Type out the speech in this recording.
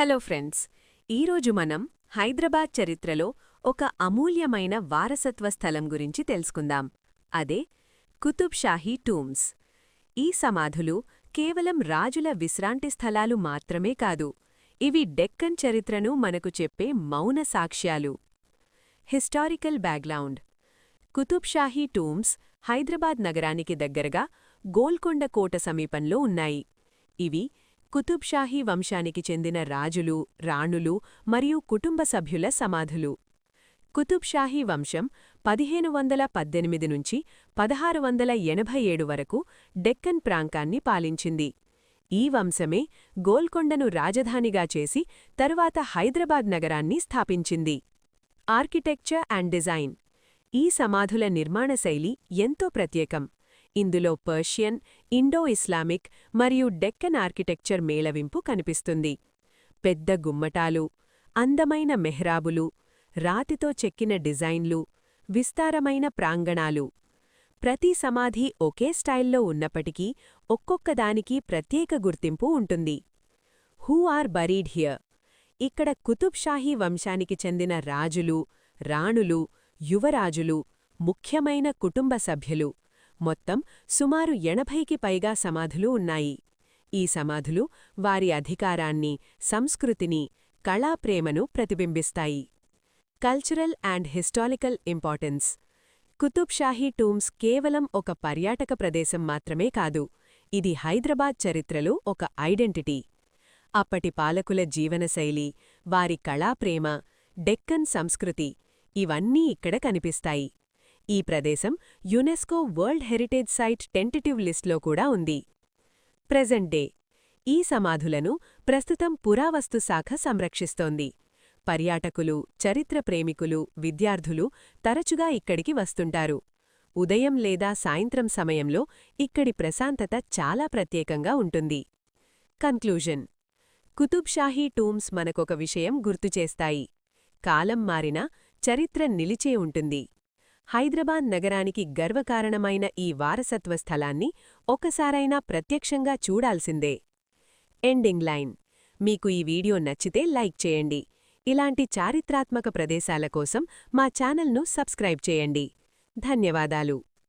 Hello friends ఈరోజు మనం హైదరాబాద్ చరిత్రలో ఒక అమూల్యమైన వారసత్వ స్థలం గురించి తెలుసుకుందాం. అదే కుతుబ్ షాహీ టూమ్స్. ఈ సమాధులు కేవలం రాజుల విశ్రాంతి స్థలాలు మాత్రమే కాదు ఇవి డెక్కన్ చరిత్రను మనకు చెప్పే మౌన సాక్ష్యాలు. Historical background. Qutb Shahi tombs Hyderabad నగరానికి దగ్గరగా గోల్కొండ కోట సమీపంలో ఉన్నాయి. ఇవి కుతుబ్ షాహీ వంశానికి చెందిన రాజులు రాణులు మరియు కుటుంబ సభ్యుల సమాధులు. కుతుబ్ షాహీ వంశం పదిహేను వందల పద్దెనిమిది నుంచి పదహారు వందల ఎనభై ఏడు వరకు డెక్కన్ ప్రాంతాన్ని పాలించింది. ఈ వంశమే గోల్కొండను రాజధానిగా చేసి తరువాత హైదరాబాద్ నగరాన్ని స్థాపించింది. Architecture and design. ఈ సమాధుల నిర్మాణ శైలి ఎంతో ప్రత్యేకం. ఇందులో పర్షియన్ ఇండో ఇస్లామిక్ మరియు డెక్కన్ ఆర్కిటెక్చర్ మేళవింపు కనిపిస్తుంది. పెద్ద గుమ్మటాలు అందమైన మెహ్రాబులు రాతితో చెక్కిన డిజైన్లు విస్తారమైన ప్రాంగణాలు. ప్రతి సమాధి ఒకే స్టైల్లో ఉన్నప్పటికీ ఒక్కొక్కదానికి ప్రత్యేక గుర్తింపు ఉంటుంది. హూ ఆర్ బరీడ్ హియర్ ఇక్కడ కుతుబ్ షాహీ వంశానికి చెందిన రాజులు రాణులు యువరాజులు ముఖ్యమైన కుటుంబ సభ్యులు. మొత్తం సుమారు ఎనభైకి పైగా సమాధులు ఉన్నాయి. ఈ సమాధులు వారి అధికారాన్ని సంస్కృతిని కళాప్రేమను ప్రతిబింబిస్తాయి. Cultural and historical importance Qutb Shahi tombs కేవలం ఒక పర్యాటక ప్రదేశం మాత్రమే కాదు ఇది హైదరాబాద్ చరిత్రలో ఒక ఐడెంటిటీ. అప్పటి పాలకుల జీవనశైలి వారి కళాప్రేమ డెక్కన్ సంస్కృతి ఇవన్నీ ఇక్కడ కనిపిస్తాయి. ఈ ప్రదేశం UNESCO world heritage site tentative లిస్ట్లో కూడా ఉంది. Present day. ఈ సమాధులను ప్రస్తుతం పురావస్తు శాఖ సంరక్షిస్తోంది. పర్యాటకులు చరిత్ర ప్రేమికులు విద్యార్థులు తరచుగా ఇక్కడికి వస్తుంటారు. ఉదయం లేదా సాయంత్రం సమయంలో ఇక్కడి ప్రశాంతత చాలా ప్రత్యేకంగా ఉంటుంది. కన్క్లూజన్. కుతుబ్ షాహీ టూమ్స్ మనకొక విషయం గుర్తుచేస్తాయి కాలం మారినా చరిత్ర నిలిచే ఉంటుంది. హైదరాబాద్ నగరానికి గర్వకారణమైన ఈ వారసత్వ స్థలాన్ని ఒకసారైనా ప్రత్యక్షంగా చూడాల్సిందే. Ending line. మీకు ఈ వీడియో నచ్చితే లైక్ చేయండి. ఇలాంటి చారిత్రాత్మక ప్రదేశాల కోసం మా ఛానల్ను సబ్స్క్రైబ్ చేయండి. ధన్యవాదాలు.